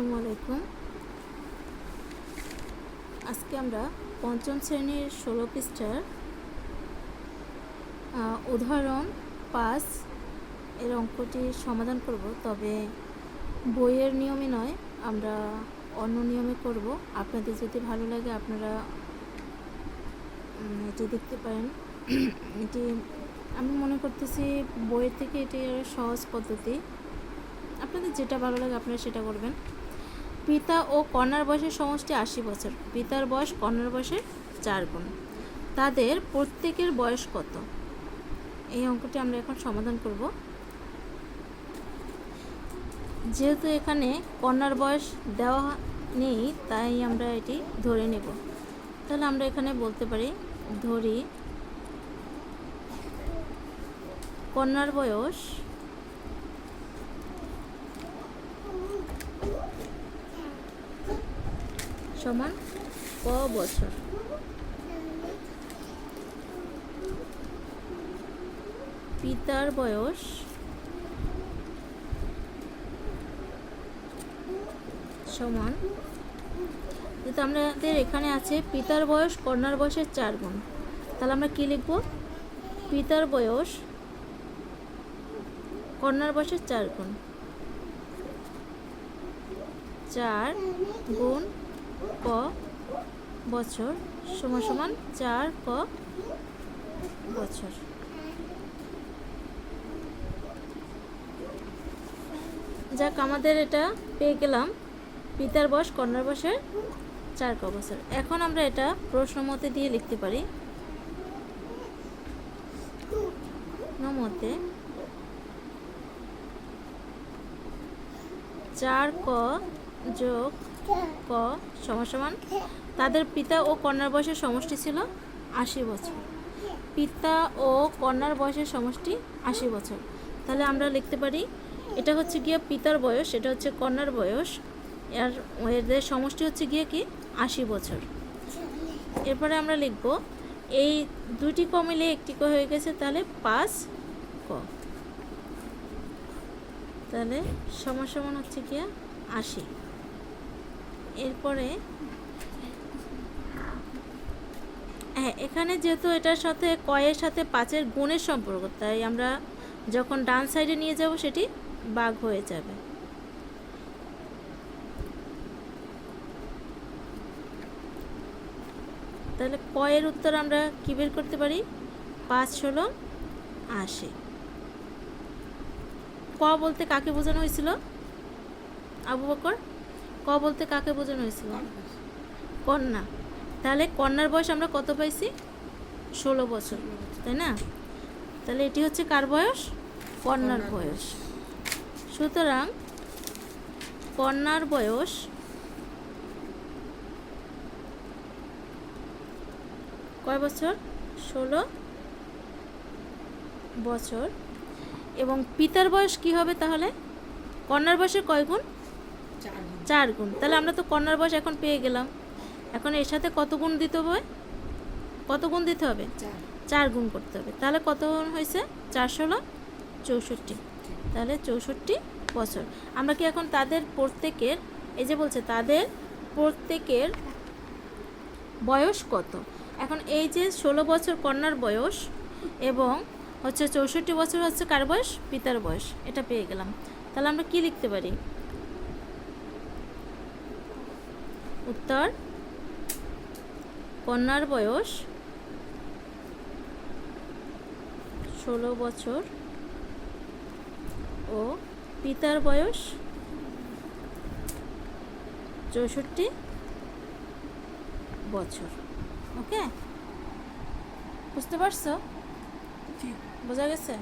আসসালামু আলাইকুম। আজকে আমরা পঞ্চম শ্রেণির ষোলো পৃষ্ঠার উদাহরণ পাঁচ এর অঙ্কটি সমাধান করব। তবে বইয়ের নিয়মে নয়, আমরা অন্য নিয়মে করব। আপনাদের যদি ভালো লাগে আপনারা এটি দেখতে পারেন। এটি আমি মনে করতেছি বইয়ের থেকে এটি সহজ পদ্ধতি। আপনাদের যেটা ভালো লাগে আপনারা সেটা করবেন। পিতা ও কন্যার বয়সের সমষ্টি আশি বছর। পিতার বয়স, কন্যার বয়সের চার গুণ। তাদের প্রত্যেকের বয়স কত? এই অঙ্কটি আমরা এখন সমাধান করব। যেহেতু এখানে কন্যার বয়স দেওয়া নেই, তাই আমরা এটি ধরে নেব। তাহলে আমরা এখানে বলতে পারি, ধরি, কন্যার বয়স সমান ক বছর? পিতার বয়স সমান। যেহেতু আমাদের এখানে আছে পিতার বয়স, কন্যার বয়সের চার গুণ। তাহলে আমরা কি লিখব? পিতার বয়স, কন্যার বয়সের চার গুণ। চার গুণ ক, বছর সমান সমান চার ক বছর। যাক, আমাদের এটা পেয়ে গেলাম। পিতার বয়স, কন্যার বয়সের চার ক বছর। এখন আমরা এটা প্রশ্ন মতে দিয়ে লিখতে পারি। মতে চার ক যোগ ক সমান সমান। তাদের পিতা ও কন্যার বয়সের সমষ্টি ছিল আশি বছর। পিতা ও কন্যার বয়সের সমষ্টি আশি বছর। তাহলে আমরা লিখতে পারি, এটা হচ্ছে গিয়ে পিতার বয়স, এটা হচ্ছে কন্যার বয়স। আর এদের সমষ্টি হচ্ছে গিয়ে কি? আশি বছর। এরপরে আমরা লিখব, এই দুটি ক মিলে একটি ক হয়ে গেছে, তাহলে পাঁচ ক। তাহলে সমান হচ্ছে গিয়ে আশি। এরপরে হ্যাঁ এখানে যেহেতু এটার সাথে কয়ের সাথে পাঁচের গুণের সম্পর্ক, তাই আমরা যখন ডান সাইডে নিয়ে যাব সেটি বাঘ হয়ে যাবে। তাহলে কয়ের উত্তর আমরা কী বের করতে পারি? পাঁচ, ষোলো, আশি। ক বলতে কাকে বোঝানো হয়েছিল? আবু বকর? ক বলতে কাকে বোঝানো হয়েছিল কন্যা। তাহলে কন্যার বয়স আমরা কত পাইছি? ষোলো বছর। তাই না? তাহলে এটি হচ্ছে কার বয়স? কন্যার বয়স। সুতরাং কন্যার বয়স কয় বছর? ষোলো বছর। এবং পিতার বয়স কি হবে তাহলে? কন্যার বয়সের কয় গুণ? চার গুণ। তাহলে আমরা তো কন্যার বয়স এখন পেয়ে গেলাম। এখন এর সাথে কত গুণ দিতে হবে? কত গুণ দিতে হবে? চার গুণ করতে হবে। তাহলে কত গুণ হয়েছে? চার ষোলো চৌষট্টি। তাহলে চৌষট্টি বছর। আমরা কি এখন তাদের প্রত্যেকের এই যে বলছে তাদের প্রত্যেকের বয়স কত? এখন এই যে ষোলো বছর কন্যার বয়স এবং হচ্ছে চৌষট্টি বছর হচ্ছে কার বয়স? পিতার বয়স। এটা পেয়ে গেলাম। তাহলে আমরা কি লিখতে পারি? উত্তর। কন্যার বয়স ষোলো বছর ও পিতার বয়স চৌষট্টি বছর। ওকে বুঝতে পারছ? বোঝা গেছে?